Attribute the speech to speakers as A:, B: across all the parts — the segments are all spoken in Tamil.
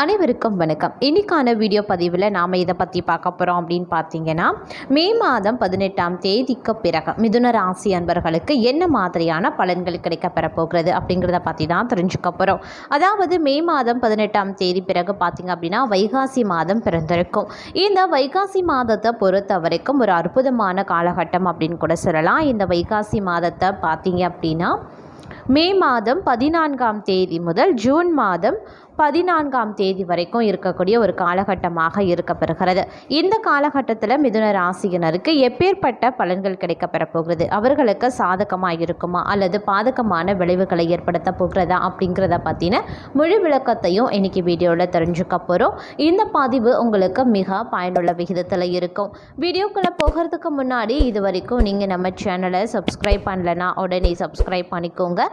A: அனைவருக்கும் வணக்கம். இன்னைக்கான வீடியோ பதிவில் நாம் இதை பற்றி பார்க்க போகிறோம் அப்படின்னு பார்த்தீங்கன்னா மே மாதம் பதினெட்டாம் தேதிக்கு பிறகு மிதுன ராசி அன்பர்களுக்கு என்ன மாதிரியான பலன்கள் கிடைக்க பெறப்போகிறது அப்படிங்கிறத பற்றி தான் தெரிஞ்சுக்க போகிறோம் அதாவது மே மாதம் பதினெட்டாம் தேதி பிறகு பார்த்தீங்க அப்படின்னா வைகாசி மாதம் பிறந்திருக்கும். இந்த வைகாசி மாதத்தை பொறுத்த வரைக்கும் ஒரு அற்புதமான காலகட்டம் அப்படின்னு கூட சொல்லலாம். இந்த வைகாசி மாதத்தை பார்த்தீங்க அப்படின்னா மே மாதம் பதினான்காம் தேதி முதல் ஜூன் மாதம் பதினான்காம் தேதி வரைக்கும் இருக்கக்கூடிய ஒரு காலகட்டமாக இருக்கப்பெறுகிறது. இந்த காலகட்டத்தில் மிதுன ராசியினருக்கு எப்பேற்பட்ட பலன்கள் கிடைக்கப்பெற போகிறது? அவர்களுக்கு சாதகமாக இருக்குமா? அல்லது பாதகமான விளைவுகளை ஏற்படுத்த போகிறதா? அப்படிங்கிறத பற்றின முழு விளக்கத்தையும் இன்னைக்கு வீடியோவில் தெரிஞ்சுக்க போகிறோம் இந்த பதிவு உங்களுக்கு மிக பயனுள்ள விகிதத்தில் இருக்கும். வீடியோக்குள்ளே போகிறதுக்கு முன்னாடி இது வரைக்கும் நீங்கள் நம்ம சேனலை சப்ஸ்கிரைப் பண்ணலனா உடனே சப்ஸ்கிரைப் பண்ணிக்கோங்க.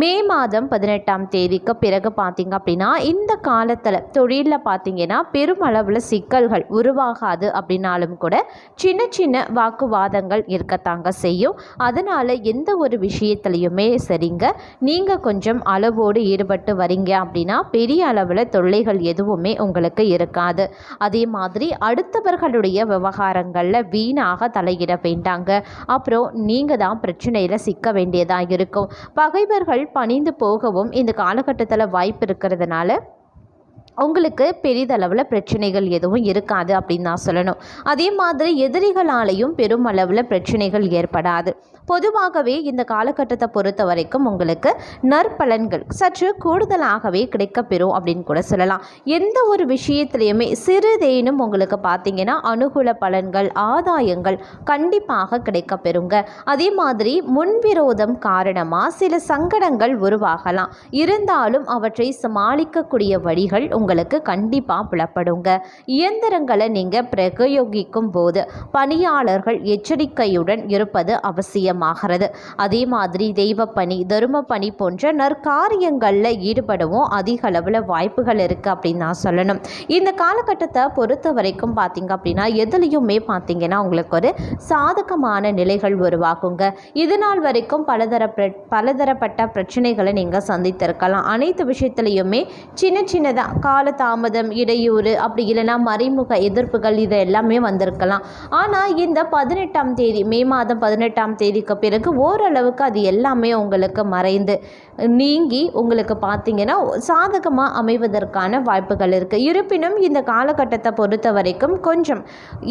A: மே மாதம் பதினெட்டாம் தேதிக்கு பிறகு பார்த்திங்க அப்படின்னா இந்த காலத்தில் தொழிலில் பார்த்தீங்கன்னா பெருமளவில் சிக்கல்கள் உருவாகாது அப்படின்னாலும் கூட சின்ன சின்ன வாக்குவாதங்கள் இருக்கத்தாங்க செய்யும். அதனால் எந்த ஒரு விஷயத்துலையுமே சரிங்க. நீங்கள் கொஞ்சம் அளவோடு ஈடுபட்டு வரீங்க அப்படின்னா பெரிய அளவில் தொல்லைகள் எதுவுமே உங்களுக்கு இருக்காது. அதே மாதிரி அடுத்தவர்களுடைய விவகாரங்களில் வீணாக தலையிட வேண்டாங்க. அப்புறம் நீங்கள் தான் பிரச்சனையில் சிக்க வேண்டியதாக இருக்கும். பகைவர்கள் பணிந்து போகவும் இந்த காலகட்டத்தில் வாய்ப்பு இருக்கிறதுனால உங்களுக்கு பெரிதளவில் பிரச்சனைகள் எதுவும் இருக்காது அப்படின்னு நான் சொல்லணும். அதே மாதிரி எதிரிகளாலேயும் பெரும் அளவில் பிரச்சனைகள் ஏற்படாது. பொதுவாகவே இந்த காலகட்டத்தை பொறுத்த வரைக்கும் உங்களுக்கு நற்பலன்கள் சற்று கூடுதலாகவே கிடைக்கப்பெறும் அப்படின்னு கூட சொல்லலாம். எந்த ஒரு விஷயத்துலையுமே சிறிதேனும் உங்களுக்கு பார்த்தீங்கன்னா அனுகூல பலன்கள் ஆதாயங்கள் கண்டிப்பாக கிடைக்கப்பெறுங்க. அதே மாதிரி முன்விரோதம் காரணமாக சில சங்கடங்கள் உருவாகலாம். இருந்தாலும் அவற்றை சமாளிக்கக்கூடிய வழிகள் உங்களுக்கு கண்டிப்பாக புலப்படுங்க. இயந்திரங்களை நீங்கள் பிரயோகிக்கும் போது பணியாளர்கள் எச்சரிக்கையுடன் இருப்பது அவசியமாகிறது. அதே மாதிரி தெய்வ பணி தரும பணி போன்ற நற்காரியங்களில் ஈடுபடவும் அதிக அளவில் வாய்ப்புகள் இருக்குது அப்படின்னு நான் சொல்லணும். இந்த காலகட்டத்தை பொறுத்த வரைக்கும் பார்த்தீங்க அப்படின்னா எதுலேயுமே பார்த்தீங்கன்னா உங்களுக்கு ஒரு சாதகமான நிலைகள் உருவாகுங்க. இது நாள் வரைக்கும் பலதர பிர- பலதரப்பட்ட பிரச்சனைகளை நீங்கள் சந்தித்திருக்கலாம். அனைத்து விஷயத்துலையுமே சின்ன சின்னதாக கால தாமதம் இடையூறு அப்படி இல்லைன்னா மறைமுக எதிர்ப்புகள் இது எல்லாமே வந்திருக்கலாம். ஆனால் இந்த பதினெட்டாம் தேதி மே மாதம் பதினெட்டாம் தேதிக்கு பிறகு ஓரளவுக்கு அது எல்லாமே உங்களுக்கு மறைந்து நீங்கி உங்களுக்கு பார்த்தீங்கன்னா சாதகமாக அமைவதற்கான வாய்ப்புகள் இருக்குது இருப்பினும் இந்த காலகட்டத்தை பொறுத்த வரைக்கும் கொஞ்சம்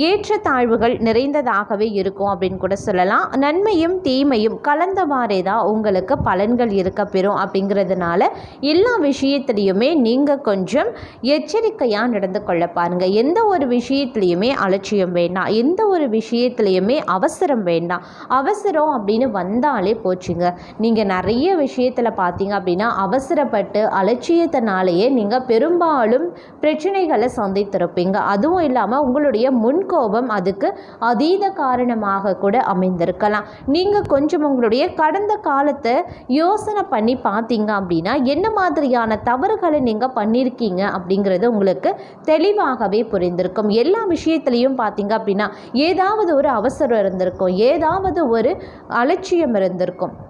A: ஏற்றத்தாழ்வுகள் நிறைந்ததாகவே இருக்கும் அப்படின்னு கூட சொல்லலாம். நன்மையும் தீமையும் கலந்தவாறே தான் உங்களுக்கு பலன்கள் இருக்க பெறும் அப்படிங்கிறதுனால எல்லா விஷயத்துலையுமே நீங்கள் கொஞ்சம் எச்சரிக்கையாக நடந்து கொள்ள பாருங்கள் எந்த ஒரு விஷயத்துலையுமே அலட்சியம் வேண்டாம். எந்த ஒரு விஷயத்துலையுமே அவசரம் வேண்டாம். அவசரம் அப்படின்னு வந்தாலே போச்சுங்க. நீங்கள் நிறைய விஷயத்தில் பார்த்தீங்க அப்படின்னா அவசரப்பட்டு அலட்சியத்தினாலேயே நீங்கள் பெரும்பாலும் பிரச்சனைகளை சந்தித்திருப்பீங்க. அதுவும் இல்லாமல் உங்களுடைய முன்கோபம் அதுக்கு அதீத காரணமாக கூட அமைந்திருக்கலாம். நீங்கள் கொஞ்சம் உங்களுடைய கடந்த காலத்தை யோசனை பண்ணி பார்த்தீங்க அப்படின்னா என்ன மாதிரியான தவறுகளை நீங்கள் பண்ணியிருக்கீங்க அப்படிங்கிறது உங்களுக்கு தெளிவாகவே புரிந்திருக்கும். எல்லா விஷயத்துலையும் பார்த்தீங்க அப்படின்னா ஏதாவது ஒரு அவசரம் இருந்திருக்கும். ஏதாவது ஒரு அலட்சியம் இருந்திருக்கும்.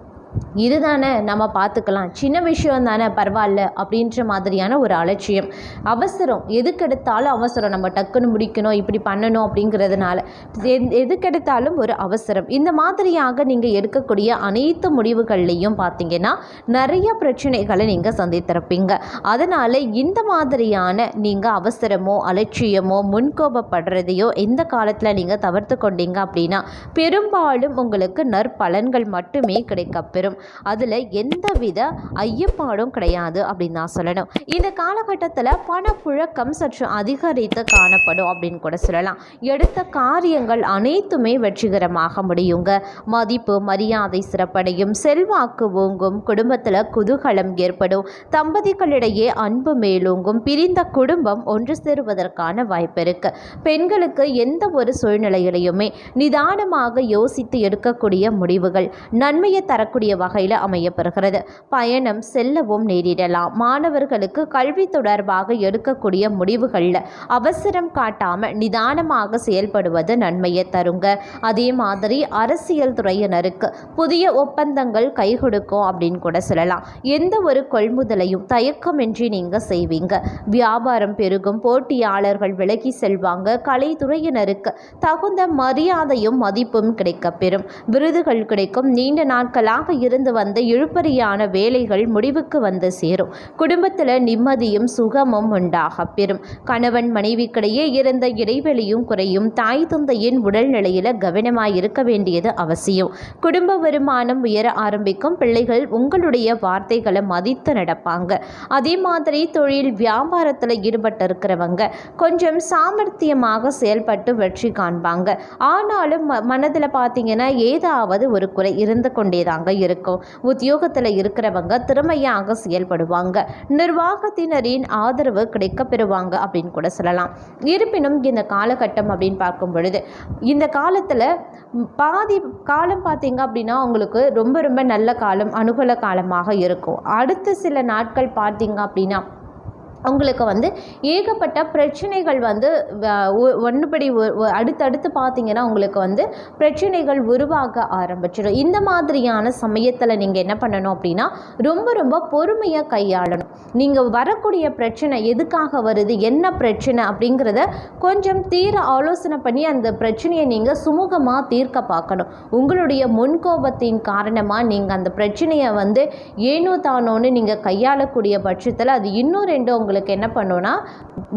A: இதுதானே நம்ம பார்த்துக்கலாம். சின்ன விஷயம் தானே பரவாயில்ல அப்படின்ற மாதிரியான ஒரு அலட்சியம். அவசரம். எதுக்கெடுத்தாலும் அவசரம். நம்ம டக்குன்னு முடிக்கணும் இப்படி பண்ணணும் அப்படிங்கிறதுனால. எதுக்கெடுத்தாலும் ஒரு அவசரம். இந்த மாதிரியாக நீங்கள் எடுக்கக்கூடிய அனைத்து முடிவுகள்லையும் பார்த்தீங்கன்னா நிறைய பிரச்சனைகளை நீங்கள் சந்தித்திருப்பீங்க. அதனால் இந்த மாதிரியான நீங்கள் அவசரமோ அலட்சியமோ முன்கோபப்படுறதையோ இந்த காலத்தில் நீங்கள் தவிர்த்து கொண்டீங்க அப்படின்னா பெரும்பாலும் உங்களுக்கு நற்பலன்கள் மட்டுமே கிடைக்கப்பெறும். அதில் எந்தவித ஐயப்பாடும் கிடையாது அப்படின்னு நான் சொல்லணும். இந்த காலகட்டத்தில் பணப்புழக்கம் சற்று அதிகரித்து காணப்படும் அப்படின்னு கூட சொல்லலாம். எடுத்த காரியங்கள் அனைத்துமே வெற்றிகரமாக முடியுங்க. மதிப்பு மரியாதை சிறப்படையும் செல்வாக்கு ஓங்கும் குடும்பத்தில் குதூகலம் ஏற்படும் தம்பதிகளிடையே அன்பு மேலோங்கும் பிரிந்த குடும்பம் ஒன்று சேருவதற்கான வாய்ப்பு இருக்கு. பெண்களுக்கு எந்த ஒரு சூழ்நிலையிலையுமே நிதானமாக யோசித்து எடுக்கக்கூடிய முடிவுகள் நன்மையை தரக்கூடிய வகை வகையில் அமையப்பெறுகிறது. பயணம் செல்லவும் நேரிடலாம். மாணவர்களுக்கு கல்வி தொடர்பாக எடுக்கக்கூடிய முடிவுகளில் அவசரம் காட்டாமல் நிதானமாக செயல்படுவது நன்மையை தருங்க. அதே மாதிரி அரசியல் துறையினருக்கு புதிய ஒப்பந்தங்கள் கை கொடுக்கும் அப்படின்னு கூட சொல்லலாம். எந்த ஒரு கொள்முதலையும் தயக்கமின்றி நீங்கள் செய்வீங்க. வியாபாரம் பெருகும் போட்டியாளர்கள் விலகி செல்வாங்க. கலைத்துறையினருக்கு தகுந்த மரியாதையும் மதிப்பும் கிடைக்கப்பெறும். விருதுகள் கிடைக்கும். நீண்ட நாட்களாக இருந்து வந்த இழுப்பறியான வேலைகள் முடிவுக்கு வந்து சேரும். குடும்பத்தில் நிம்மதியும் சுகமும் உண்டாக பெறும். கணவன் மனைவிக்கிடையே இருந்த இடைவெளியும் குறையும். தாய் தந்தையின் உடல்நிலையில் கவனமாய் இருக்க வேண்டியது அவசியம். குடும்ப வருமானம் உயர ஆரம்பிக்கும் பிள்ளைகள் உங்களுடைய வார்த்தைகளை மதித்து நடப்பாங்க. அதே மாதிரி தொழில் வியாபாரத்தில் ஈடுபட்டு இருக்கிறவங்க கொஞ்சம் சாமர்த்தியமாக செயல்பட்டு வெற்றி காண்பாங்க. ஆனாலும் ம மனதில் பார்த்தீங்கன்னா ஏதாவது ஒரு குறை இருந்து கொண்டே தாங்க இருக்கும். உத்தியோகத்தில் இருக்கிறவங்க திறமையாக செயல்படுவாங்க. நிர்வாகத்தினரின் ஆதரவு கிடைக்க பெறுவாங்க அப்படின்னு கூட சொல்லலாம். இருப்பினும் இந்த காலகட்டம் அப்படின்னு பார்க்கும் பொழுது இந்த காலத்தில் பாதி காலம் பார்த்தீங்க அப்படின்னா உங்களுக்கு ரொம்ப ரொம்ப நல்ல காலம் அனுகூல காலமாக இருக்கும். அடுத்த சில நாட்கள் பார்த்தீங்க அப்படின்னா உங்களுக்கு வந்து ஏகப்பட்ட பிரச்சனைகள் வந்து ஒன்றுபடி அடுத்தடுத்து பார்த்தீங்கன்னா உங்களுக்கு வந்து பிரச்சனைகள் உருவாக ஆரம்பிச்சிடும். இந்த மாதிரியான சமயத்தில் நீங்கள் என்ன பண்ணணும் அப்படின்னா ரொம்ப ரொம்ப பொறுமையாக கையாளணும். நீங்கள் வரக்கூடிய பிரச்சனை எதுக்காக வருது என்ன பிரச்சனை அப்படிங்கிறத கொஞ்சம் தீர ஆலோசனை பண்ணி அந்த பிரச்சனையை நீங்கள் சுமூகமாக தீர்க்க பார்க்கணும். உங்களுடைய முன்கோபத்தின் காரணமாக நீங்கள் அந்த பிரச்சனையை வந்து ஏனோ தானோன்னு நீங்கள் கையாளக்கூடிய பட்சத்தில் அது இன்னும் ரெண்டு உங்களுக்கு என்ன பண்ணுன்னா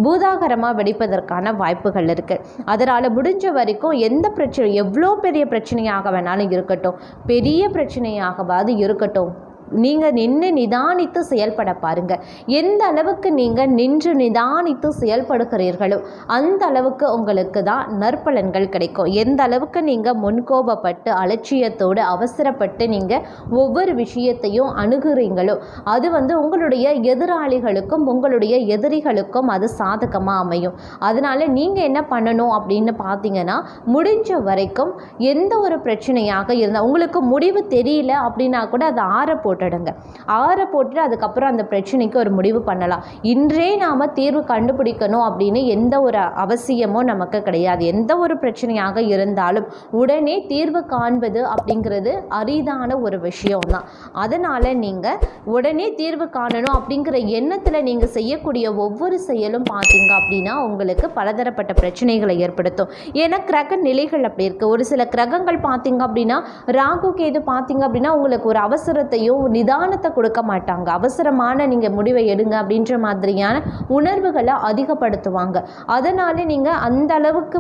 A: பூதாகரமாக வெடிப்பதற்கான வாய்ப்புகள் இருக்குது அதனால் முடிஞ்ச வரைக்கும் எந்த பிரச்சனை எவ்வளோ பெரிய பிரச்சனையாக வேணாலும் இருக்கட்டும் பெரிய பிரச்சனையாகவாது இருக்கட்டும். நீங்கள் நின்று நிதானித்து செயல்பட பாருங்கள் எந்த அளவுக்கு நீங்கள் நின்று நிதானித்து செயல்படுகிறீர்களோ அந்த அளவுக்கு உங்களுக்கு தான் நற்பலன்கள் கிடைக்கும். எந்த அளவுக்கு நீங்கள் முன்கோபப்பட்டு அலட்சியத்தோடு அவசரப்பட்டு நீங்கள் ஒவ்வொரு விஷயத்தையும் அணுகுறீங்களோ அது வந்து உங்களுடைய எதிராளிகளுக்கும் உங்களுடைய எதிரிகளுக்கும் அது சாதகமாக அமையும். அதனால் நீங்கள் என்ன பண்ணணும் அப்படின்னு பார்த்தீங்கன்னா முடிஞ்ச வரைக்கும் எந்த ஒரு பிரச்சனையாக இருந்தால் உங்களுக்கு முடிவு தெரியல அப்படின்னா கூட அதை ஆற போட்டுடுங்க. ஆற போட்டுட்டு அதுக்கப்புறம் அந்த பிரச்சனைக்கு ஒரு முடிவு பண்ணலாம். இன்றே நாம் தீர்வு கண்டுபிடிக்கணும் அப்படின்னு எந்த ஒரு அவசியமும் நமக்கு கிடையாது. எந்த ஒரு பிரச்சனையாக இருந்தாலும் உடனே தீர்வு காண்பது அப்படிங்கிறது அரிதான ஒரு விஷயம் தான் அதனால் நீங்கள் உடனே தீர்வு காணணும் அப்படிங்கிற எண்ணத்தில் நீங்கள் செய்யக்கூடிய ஒவ்வொரு செயலும் பார்த்தீங்க அப்படின்னா உங்களுக்கு பலதரப்பட்ட பிரச்சனைகளை ஏற்படுத்தும். ஏன்னா கிரக நிலைகள் அப்படி இருக்குது ஒரு சில கிரகங்கள் பார்த்தீங்க அப்படின்னா ராகு கேது பார்த்தீங்க அப்படின்னா உங்களுக்கு ஒரு அவசரத்தையும் நிதானத்தை கொடுக்க மாட்டாங்க. அவசரமான நீங்கள் முடிவை எடுங்க அப்படின்ற மாதிரியான உணர்வுகளை அதிகப்படுத்துவாங்க. அதனால் நீங்கள் அந்த அளவுக்கு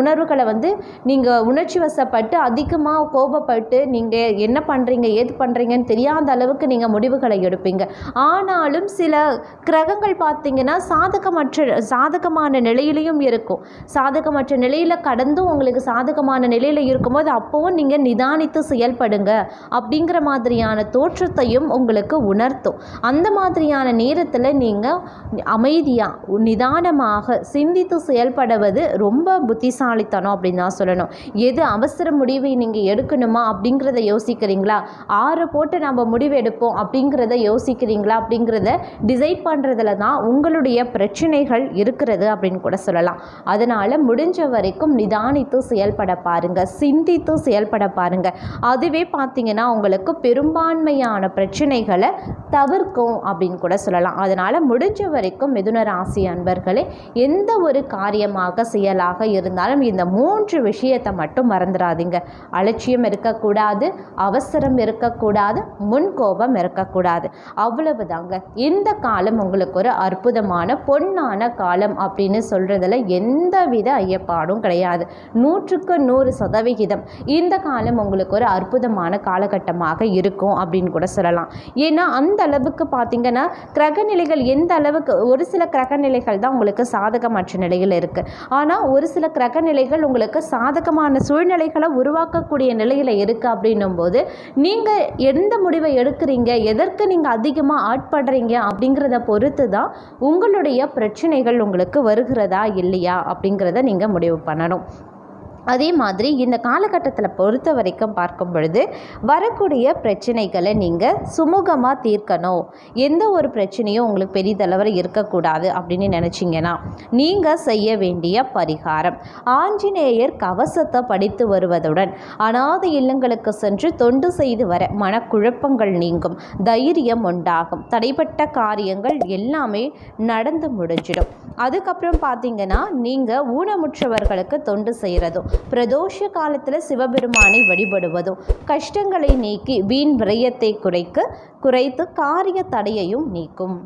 A: உணர்வுகளை வந்து நீங்கள் உணர்ச்சி வசப்பட்டு அதிகமாக கோபப்பட்டு நீங்கள் என்ன பண்ணுறீங்க ஏது பண்ணுறீங்கன்னு தெரியாத அளவுக்கு நீங்கள் முடிவுகளை எடுப்பீங்க. ஆனாலும் சில கிரகங்கள் பார்த்தீங்கன்னா சாதகமற்ற சாதகமான நிலையிலையும் இருக்கும். சாதகமற்ற நிலையில் கடந்தும் உங்களுக்கு சாதகமான நிலையில் இருக்கும்போது அப்போவும் நீங்கள் நிதானித்து செயல்படுங்க அப்படிங்கிற மாதிரியான தோற்றத்தையும் உங்களுக்கு உணர்த்தும். அந்த மாதிரியான நேரத்தில் நீங்கள் அமைதியாக நிதானமாக சிந்தித்து செயல்படுவது ரொம்ப புத்திசாலித்தனம் அப்படின்னு தான் சொல்லணும். எது அவசர முடிவை நீங்கள் எடுக்கணுமா அப்படிங்கிறத யோசிக்கிறீங்களா? ஆறு போட்டு நம்ம முடிவு எடுப்போம் அப்படிங்கிறத யோசிக்கிறீங்களா அப்படிங்கிறத டிசைட் பண்ணுறதுல தான் உங்களுடைய பிரச்சனைகள் இருக்கிறது அப்படின்னு கூட சொல்லலாம். அதனால் முடிஞ்ச வரைக்கும் நிதானித்து செயல்பட பாருங்கள் சிந்தித்து செயல்பட பாருங்கள் அதுவே பார்த்தீங்கன்னா உங்களுக்கு பெரும்பான்மை கடுமையான பிரச்சனைகளை தவிர்க்கும் அப்படின்னு கூட சொல்லலாம். அதனால் முடிஞ்ச வரைக்கும் மிதுன ராசி அன்பர்களே எந்த ஒரு காரியமாக செயலாக இருந்தாலும் இந்த மூன்று விஷயத்தை மட்டும் மறந்துடாதீங்க. அலட்சியம் இருக்கக்கூடாது அவசரம் இருக்கக்கூடாது முன்கோபம் இருக்கக்கூடாது. அவ்வளவுதாங்க. இந்த காலம் உங்களுக்கு ஒரு அற்புதமான பொன்னான காலம் அப்படின்னு சொல்கிறதுல எந்தவித ஐயப்பாடும் கிடையாது. நூற்றுக்கு நூறு சதவிகிதம். இந்த காலம் உங்களுக்கு ஒரு அற்புதமான காலகட்டமாக இருக்கும் அப்படின்னு அப்படின்னு கூட சொல்லலாம். ஏன்னா அந்த அளவுக்கு பார்த்தீங்கன்னா கிரகநிலைகள் எந்த அளவுக்கு ஒரு சில கிரகநிலைகள் தான் உங்களுக்கு சாதகமற்ற நிலையில் இருக்குது ஆனால் ஒரு சில கிரகநிலைகள் உங்களுக்கு சாதகமான சூழ்நிலைகளை உருவாக்கக்கூடிய நிலையில் இருக்குது அப்படின்னும் போது நீங்கள் எந்த முடிவை எடுக்கிறீங்க எதற்கு நீங்கள் அதிகமாக ஆட்படுறீங்க அப்படிங்கிறத பொறுத்து தான் உங்களுடைய பிரச்சனைகள் உங்களுக்கு வருகிறதா இல்லையா அப்படிங்கிறத நீங்கள் முடிவு பண்ணணும். அதே மாதிரி இந்த காலகட்டத்தில் பொறுத்த வரைக்கும் பார்க்கும் பொழுது வரக்கூடிய பிரச்சனைகளை நீங்கள் சுமூகமாக தீர்க்கணும். எந்த ஒரு பிரச்சனையும் உங்களுக்கு பெரிதளவில் இருக்கக்கூடாது அப்படின்னு நினச்சிங்கன்னா நீங்கள் செய்ய வேண்டிய பரிகாரம். ஆஞ்சநேயர் கவசத்தை படித்து வருவதுடன் அநாத இல்லங்களுக்கு சென்று தொண்டு செய்து வர மனக்குழப்பங்கள் நீங்கும் தைரியம் உண்டாகும். தடைப்பட்ட காரியங்கள் எல்லாமே நடந்து முடிஞ்சிடும். அதுக்கப்புறம் பார்த்தீங்கன்னா நீங்கள் ஊனமுற்றவர்களுக்கு தொண்டு செய்கிறதும் பிரதோஷ காலத்தில் சிவபெருமானை வழிபடுவதும் கஷ்டங்களை நீக்கி வீண் விரயத்தை குறைக்க குறைத்து காரிய தடையையும் நீக்கும்.